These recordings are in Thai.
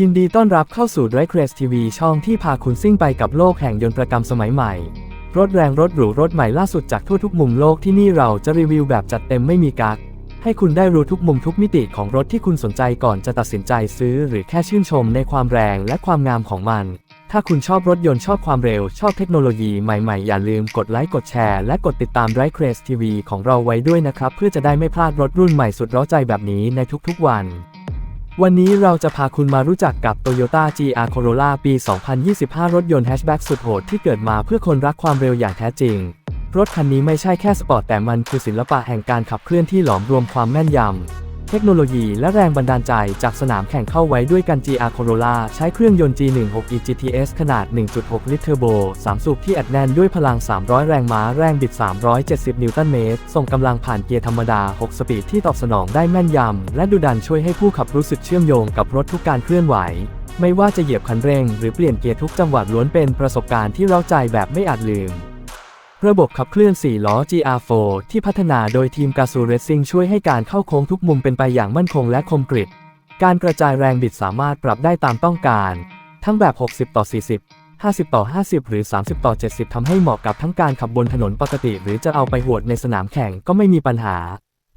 ยินดีต้อนรับเข้าสู่ d r i v e c r a c e TV ช่องที่พาคุณซิ่งไปกับโลกแห่งยนต์ประกรรมสมัยใหม่ รถแรงรถหรูรถใหม่ล่าสุดจากทั่วทุกมุมโลกที่นี่เราจะรีวิวแบบจัดเต็มไม่มีกัก ให้คุณได้รู้ทุกมุมทุกมิติของรถที่คุณสนใจก่อนจะตัดสินใจซื้อ หรือแค่ชื่นชมในความแรงและความงามของมัน ถ้าคุณชอบรถยนต์ชอบความเร็วชอบเทคโนโลยีใหม่ๆ อย่าลืมกดไลค์กดแชร์และกดติดตาม d r i v e c r a c e TV ของเราไว้ด้วยนะครับเพื่อจะได้ไม่พลาดรถรุ่นใหม่สุดเร้าใจแบบนี้ในทุกๆวัน วันนี้เราจะพาคุณมารู้จักกับ Toyota GR Corolla ปี 2025 รถยนต์แฮชแบ็กสุดโหดที่เกิดมาเพื่อคนรักความเร็วอย่างแท้จริง รถคันนี้ไม่ใช่แค่สปอร์ตแต่มันคือศิลปะแห่งการขับเคลื่อนที่หลอมรวมความแม่นยำ ทคโนโลยีและแรงบันดาลใจจากสนามแข่งเข้าไว้ด้วยกัน GR Corolla ใช้เครื่องยนต์ G16e GTS ขนาด 1.6 ลิตรเทอร์โบ 3 สูบที่อัดแน่นด้วยพลัง 300 แรงม้าแรงบิด 370 นิวตันเมตร ส่งกำลังผ่านเกียร์ธรรมดา 6 สปีดที่ตอบสนองได้แม่นยำ และดุดันช่วยให้ผู้ขับรู้สึกเชื่อมโยงกับรถทุกการเคลื่อนไหวไม่ว่าจะเหยียบคันเร่ง หรือเปลี่ยนเกียร์ทุกจังหวะล้วนเป็นประสบการณ์ที่เร้าใจแบบไม่อาจลืม ระบบขับเคลื่อน 4 ล้อ GR4 ที่พัฒนาโดยทีมกาซูเรซิ่งช่วยให้การเข้าโค้งทุกมุมเป็นไปอย่างมั่นคงและคมกริบ การกระจายแรงบิดสามารถปรับได้ตามต้องการ ทั้งแบบ 60 ต่อ 40 50 ต่อ 50 หรือ 30 ต่อ 70 ทำให้เหมาะกับทั้งการขับบนถนนปกติ หรือจะเอาไปหวดในสนามแข่งก็ไม่มีปัญหา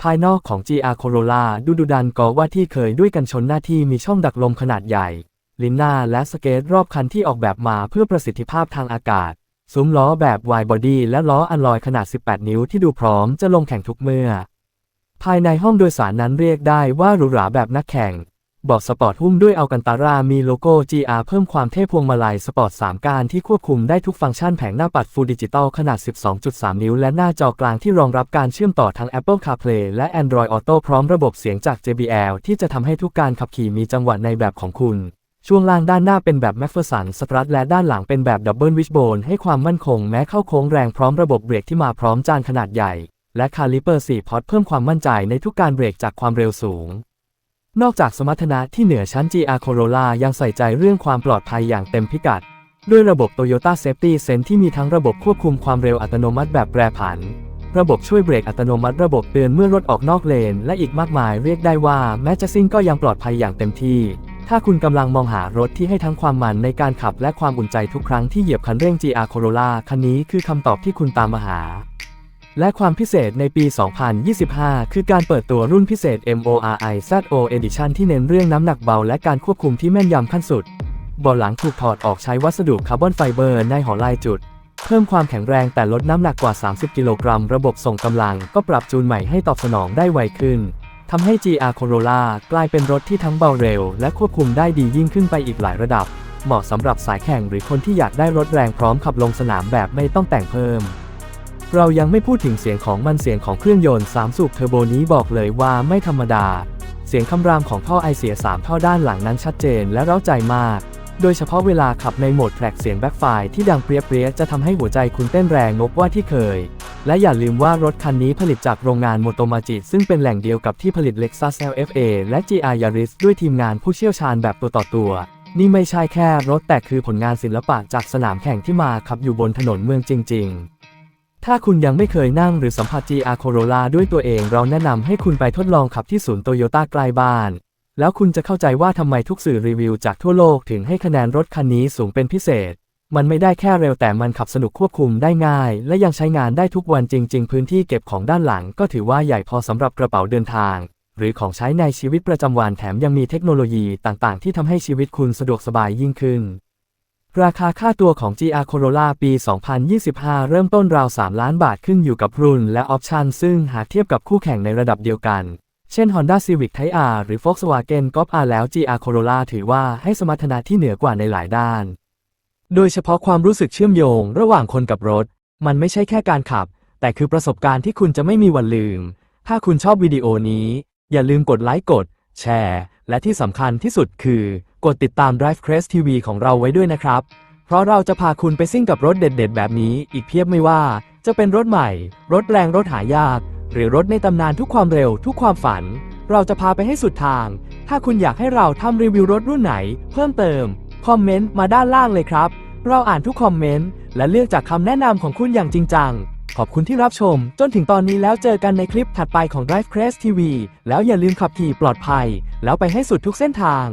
ภายนอกของ GR Corolla ดูดุดันก็ว่าที่เคยด้วยกันชนหน้าที่มีช่องดักลมขนาดใหญ่ ลิ้นหน้าและสเกตรอบคันที่ออกแบบมาเพื่อประสิทธิภาพทางอากาศ ซุ้มล้อแบบ wide body และล้ออัลลอยขนาด 18 นิ้วที่ดูพร้อมจะลงแข่งทุกเมื่อ ภายในห้องโดยสารนั้นเรียกได้ว่าหรูหราแบบนักแข่งเบาะสปอร์ตหุ้มด้วยอัลกันตารามีโลโก้ GR เพิ่มความเท่พวงมาลัยสปอร์ต 3 การที่ควบคุมได้ทุกฟังก์ชันแผงหน้าปัดฟูลดิจิตอลขนาด 12.3 นิ้ว และหน้าจอกลางที่รองรับการเชื่อมต่อทั้ง Apple CarPlay และ Android Auto พร้อมระบบเสียงจาก JBL ที่จะทำให้ทุกการขับขี่มีจังหวะในแบบของคุณ ช่วงล่างด้านหน้าเป็นแบบ m c p h e r s o n สตรัทและด้านหลังเป็นแบบ Double Wishbone ให้ความมั่นคงแม้เข้าโค้งแรงพร้อมระบบเบรกที่มาพร้อมจานขนาดใหญ่ และคาลิเปอร์4พอร์ตเพิ่มความมั่นใจในทุกการเบรกจากความเร็วสูง นอกจากสมรรถนะที่เหนือชั้น GR Corolla ยังใส่ใจเรื่องความปลอดภัยอย่างเต็มพิกัด ด้วยระบบ Toyota Safety Sense ที่มีทั้งระบบควบคุมความเร็วอัตโนมัติแบบแปรผันระบบช่วยเบรกอัตโนมัติระบบเตือนเมื่อรถออกนอกเลน และอีกมากมายเรียกได้ว่าแม้จะซิ่งก็ยังปลอดภัยอย่างเต็มที่ ถ้าคุณกำลังมองหารถที่ให้ทั้งความมันในการขับและความอุ่นใจทุกครั้งที่เหยียบคันเร่ง GR Corolla คันนี้คือคำตอบที่คุณตามมาหา และความพิเศษในปี 2025 คือการเปิดตัวรุ่นพิเศษ MORI ZO Edition ที่เน้นเรื่องน้ำหนักเบาและการควบคุมที่แม่นยำขั้นสุดบาะหลังถูกถอดออกใช้วัสดุคาร์บอนไฟเบอร์ในหอลายจุด เพิ่มความแข็งแรงแต่ลดน้ำหนักกว่า 30 กิโลกรัม ระบบส่งกำลังก็ปรับจูนใหม่ให้ตอบสนองได้ไวขึ้น ทำให้ GR Corolla กลายเป็นรถที่ทั้งเบาเร็ว และควบคุมได้ดียิ่งขึ้นไปอีกหลายระดับ เหมาะสำหรับสายแข่งหรือคนที่อยากได้รถแรงพร้อมขับลงสนามแบบไม่ต้องแต่งเพิ่ม เรายังไม่พูดถึงเสียงของมันเสียงของเครื่องยนต์ 3 สูบเทอร์โบนี้บอกเลยว่าไม่ธรรมดา เสียงคำรามของท่อไอเสีย 3 ท่อด้านหลังนั้นชัดเจนและเร้าใจมาก โดยเฉพาะเวลาขับในโหมดแทร็กเสียงแบ็คไฟที่ดังเปรี้ยๆจะทำให้หัวใจคุณเต้นแรงงบว่าที่เคย และอย่าลืมว่ารถคันนี้ผลิตจากโรงงานโมโตมาจิซึ่งเป็นแหล่งเดียวกับที่ผลิต Lexus LFA และ GR Yaris ด้วยทีมงานผู้เชี่ยวชาญแบบตัวต่อตัว นี่ไม่ใช่แค่รถแต่คือผลงานศิลปะจากสนามแข่งที่มาขับอยู่บนถนนเมืองจริง ๆถ้าคุณยังไม่เคยนั่งหรือสัมผัส GR Corolla ด้วยตัวเอง เราแนะนำให้คุณไปทดลองขับที่ศูนย์โตโยต้าใกล้บ้าน แล้วคุณจะเข้าใจว่าทำไมทุกสื่อรีวิวจากทั่วโลกถึงให้คะแนนรถคันนี้สูงเป็นพิเศษ มันไม่ได้แค่เร็วแต่มันขับสนุกควบคุมได้ง่าย และยังใช้งานได้ทุกวันจริง ๆ พื้นที่เก็บของด้านหลังก็ถือว่าใหญ่พอสำหรับกระเป๋าเดินทาง หรือของใช้ในชีวิตประจำวันแถมยังมีเทคโนโลยีต่างๆ ที่ทำให้ชีวิตคุณสะดวกสบายยิ่งขึ้น ราคาค่าตัวของ GR Corolla ปี 2025 เริ่มต้นราว 3 ล้านบาทขึ้นอยู่กับรุ่นและออปชันซึ่งหากเทียบกับคู่แข่งในระดับเดียวกันเช่น Honda Civic Type R หรือ Volkswagen Golf R แล้ว GR Corolla ถือว่าให้สมรรถนะที่เหนือกว่าในหลายด้าน โดยเฉพาะความรู้สึกเชื่อมโยงระหว่างคนกับรถ มันไม่ใช่แค่การขับ แต่คือประสบการณ์ที่คุณจะไม่มีวันลืม ถ้าคุณชอบวิดีโอนี้อย่าลืมกดไลค์กด แชร์ และที่สำคัญที่สุดคือ กดติดตาม Drive Crest TV ของเราไว้ด้วยนะครับ เพราะเราจะพาคุณไปซิ่งกับรถเด็ด ๆ แบบนี้อีกเพียบไม่ว่า จะเป็นรถใหม่ รถแรงรถหายาก หรือรถในตำนานทุกความเร็วทุกความฝัน เราจะพาไปให้สุดทาง ถ้าคุณอยากให้เราทำรีวิวรถรุ่นไหน เพิ่มเติม คอมเมนต์มาด้านล่างเลยครับ เราอ่านทุกคอมเมนต์และเลือกจากคำแนะนำของคุณอย่างจริงจัง ขอบคุณที่รับชม จนถึงตอนนี้แล้วเจอกันในคลิปถัดไปของ Drive Crest TV แล้วอย่าลืมขับขี่ปลอดภัย แล้วไปให้สุดทุกเส้นทาง